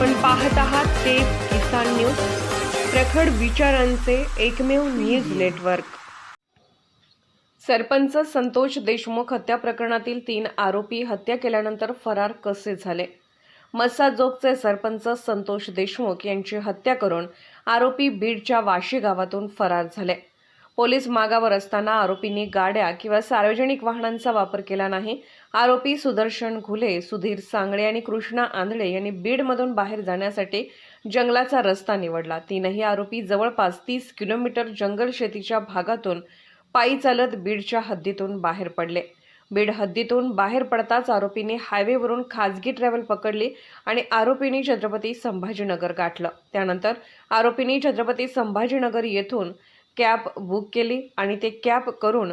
आपण पाहत आहात ते किसान न्यूज प्रखड विचारांचे एकमेव न्यूज नेटवर्क. सरपंच संतोष देशमुख हत्या प्रकरणातील तीन आरोपी हत्या केल्यानंतर फरार कसे झाले? मस्साजोगचे सरपंच संतोष देशमुख यांची हत्या करून आरोपी बीडच्या वाशी गावातून फरार झाले. पोलीस मागावर असताना आरोपींनी गाड्या किंवा सार्वजनिक वाहनांचा वापर केला नाही. आरोपी सुदर्शन घुले सुधीर सांगळे आणि कृष्णा आंधळे यांनी बीडमधून बाहेर जाण्यासाठी जंगलाचा रस्ता निवडला. तीनही आरोपी जवळपास तीस किलोमीटर जंगल शेतीच्या भागातून पायी चालत बीडच्या हद्दीतून बाहेर पडले. बीड हद्दीतून बाहेर पडताच आरोपीने हायवेवरून खाजगी ट्रॅव्हल पकडली आणि आरोपींनी छत्रपती संभाजीनगर गाठलं. त्यानंतर आरोपींनी छत्रपती संभाजीनगर येथून कॅब बुक केली आणि ते कॅब करून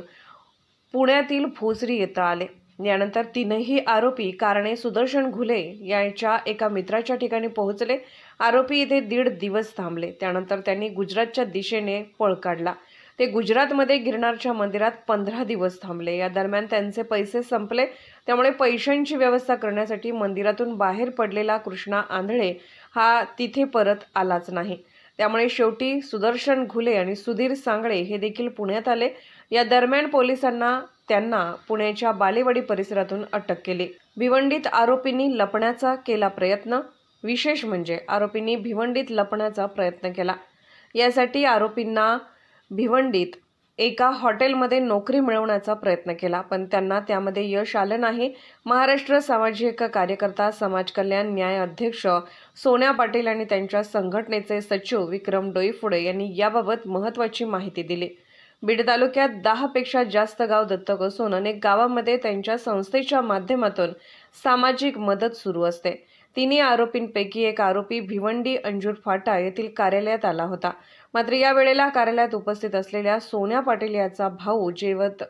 पुण्यातील भोसरी येता आले. यानंतर तीनही आरोपी कारणे सुदर्शन घुले यांच्या एका मित्राच्या ठिकाणी पोहोचले. आरोपी इथे दीड दिवस थांबले. त्यानंतर त्यांनी गुजरातच्या दिशेने पळ काढला. ते गुजरातमध्ये गिरनारच्या मंदिरात पंधरा दिवस थांबले. या दरम्यान त्यांचे पैसे संपले. त्यामुळे पैशांची व्यवस्था करण्यासाठी मंदिरातून बाहेर पडलेला कृष्णा आंधळे हा तिथे परत आलाच नाही. त्यामुळे शेवटी सुदर्शन घुले आणि सुधीर सांगळे हे देखील पुण्यात आले. या दरम्यान पोलिसांना त्यांना पुण्याच्या बालेवाडी परिसरातून अटक केली. भिवंडीत आरोपींनी लपण्याचा केला प्रयत्न. विशेष म्हणजे आरोपींनी भिवंडीत लपण्याचा प्रयत्न केला. यासाठी आरोपींना भिवंडीत एका हॉटेलमध्ये नोकरी मिळवण्याचा प्रयत्न केला पण त्यांना त्यामध्ये यश आलं नाही. महाराष्ट्र सामाजिक कार्यकर्ता समाज कल्याण न्याय अध्यक्ष सोन्या पाटील आणि त्यांच्या संघटनेचे सचिव विक्रम डोईफुडे यांनी याबाबत महत्त्वाची माहिती दिली. बीड तालुक्यात दहापेक्षा जास्त गाव दत्तक असून अनेक गावांमध्ये त्यांच्या संस्थेच्या माध्यमातून सामाजिक मदत सुरू असते. तिन्ही आरोपींपैकी एक आरोपी भिवंडी अंजूर फाटा येथील कार्यालयात आला होता. मात्र या वेळेला कार्यालयात उपस्थित असलेल्या सोन्या पाटील याचा भाऊ जेवत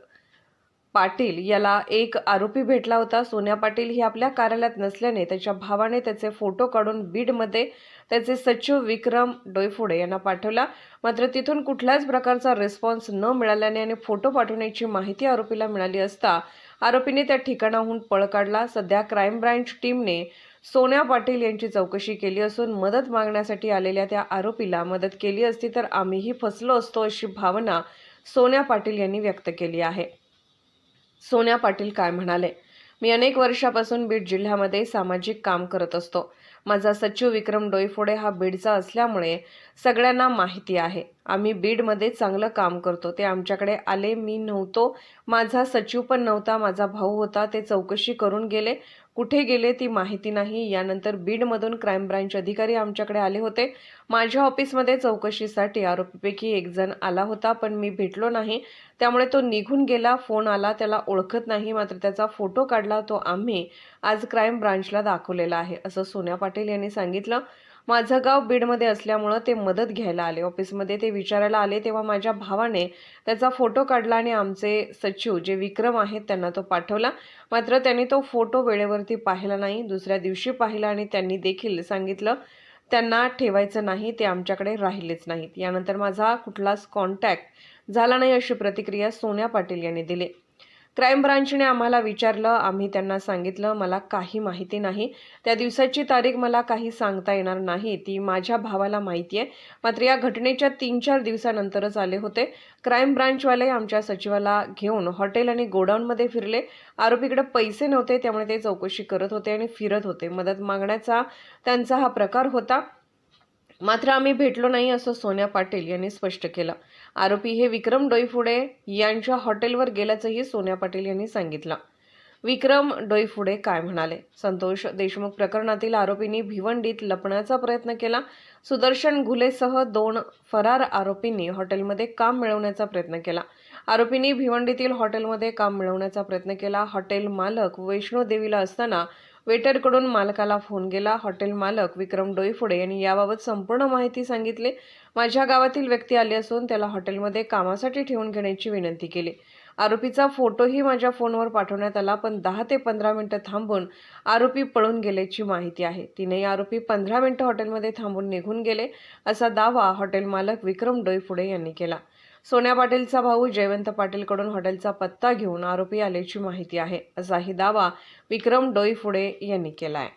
पाटील याला एक आरोपी भेटला होता. सोन्या पाटील ही आपल्या कार्यालयात नसल्याने त्याच्या भावाने त्याचे फोटो काढून बीडमध्ये त्याचे सचिव विक्रम डोयफुडे यांना पाठवला. मात्र तिथून कुठल्याच प्रकारचा रिस्पॉन्स न मिळाल्याने आणि फोटो पाठवण्याची माहिती आरोपीला मिळाली असता आरोपीने त्या ठिकाणाहून पळ काढला. सध्या क्राईम ब्रांच टीमने सोन्या पाटील यांची चौकशी केली असून मदत मागण्यासाठी आलेल्या त्या आरोपीला मदत केली असती तर आम्हीही फसलो असतो अशी भावना सोन्या पाटील यांनी व्यक्त केली आहे. सोन्या पाटील काय म्हणाले? मी अनेक वर्षापासून बीड जिल्ह्यामध्ये सामाजिक काम करत असतो. माझा सचिव विक्रम डोईफोडे हा बीडचा असल्यामुळे सगळ्यांना माहिती आहे. आम्ही बीडमध्ये चांगलं काम करतो. ते आमच्याकडे आले मी नव्हतो. माझा सचिव पण नव्हता माझा भाऊ होता. ते चौकशी करून गेले. कुठे गेले ती माहिती नाही. यानंतर बीडमधून क्राईम ब्रांच अधिकारी आमच्याकडे आले होते. माझ्या ऑफिसमध्ये चौकशीसाठी आरोपीपैकी एक जण आला होता पण मी भेटलो नाही. त्यामुळे तो निघून गेला फोन आला त्याला ओळखत नाही. मात्र त्याचा फोटो काढला तो आम्ही आज क्राईम ब्रांचला दाखवलेला आहे असं सोन्या पाटील यांनी सांगितलं. माझं गाव बीडमध्ये असल्यामुळं ते मदत घ्यायला आले. ऑफिसमध्ये ते विचारायला आले तेव्हा माझ्या भावाने त्याचा फोटो काढला आणि आमचे सचिव जे विक्रम आहेत त्यांना तो पाठवला. मात्र त्यांनी तो फोटो वेळेवरती पाहिला नाही. दुसऱ्या दिवशी पाहिला आणि त्यांनी देखील सांगितलं त्यांना ठेवायचं नाही ते आमच्याकडे राहिलेच नाहीत. यानंतर माझा कुठलाच कॉन्टॅक्ट झाला नाही अशी प्रतिक्रिया सोन्या पाटील यांनी दिली. क्राईम ब्रांचने आम्हाला विचारलं आम्ही त्यांना सांगितलं मला काही माहिती नाही. त्या दिवसाची तारीख मला काही सांगता येणार नाही. ती माझ्या भावाला माहिती आहे मात्र या घटनेच्या तीन चार दिवसानंतरच आले होते. क्राईम ब्रांचवाले आमच्या सचिवाला घेऊन हॉटेल आणि गोडाऊनमध्ये फिरले. आरोपीकडे पैसे नव्हते त्यामुळे ते चौकशी करत होते आणि फिरत होते. मदत मागण्याचा त्यांचा हा प्रकार होता. मात्र आम्ही भेटलो नाही असं सोन्या पाटील यांनी स्पष्ट केलं. आरोपी हे विक्रम डोईफुडे यांच्या हॉटेलवर गेल्याचंही सोन्या पाटील यांनी सांगितलं. विक्रम डोईफुडे काय म्हणाले? संतोष देशमुख प्रकरणातील आरोपींनी भिवंडीत लपण्याचा प्रयत्न केला. सुदर्शन घुलेसह दोन फरार आरोपींनी हॉटेलमध्ये काम मिळवण्याचा प्रयत्न केला. आरोपींनी भिवंडीतील हॉटेलमध्ये काम मिळवण्याचा प्रयत्न केला. हॉटेल मालक वैष्णो देवीला असताना वेटरकडून मालकाला फोन गेला हॉटेल मालक विक्रम डोईफोडे यांनी याबाबत संपूर्ण माहिती सांगितली. माझ्या गावातील व्यक्ती आली असून त्याला हॉटेलमध्ये कामासाठी ठेवून घेण्याची विनंती केली. आरोपीचा फोटोही माझ्या फोनवर पाठवण्यात आला पण दहा ते पंधरा मिनिटं थांबून आरोपी पळून गेल्याची माहिती आहे. तिनेही आरोपी पंधरा मिनिटं हॉटेलमध्ये थांबून निघून गेले असा दावा हॉटेल मालक विक्रम डोईफुडे यांनी केला. सोन्या पाटीलचा भाऊ जयवंत पाटीलकडून हॉटेलचा पत्ता घेऊन आरोपी आल्याची माहिती आहे असाही दावा विक्रम डोईफुडे यांनी केला आहे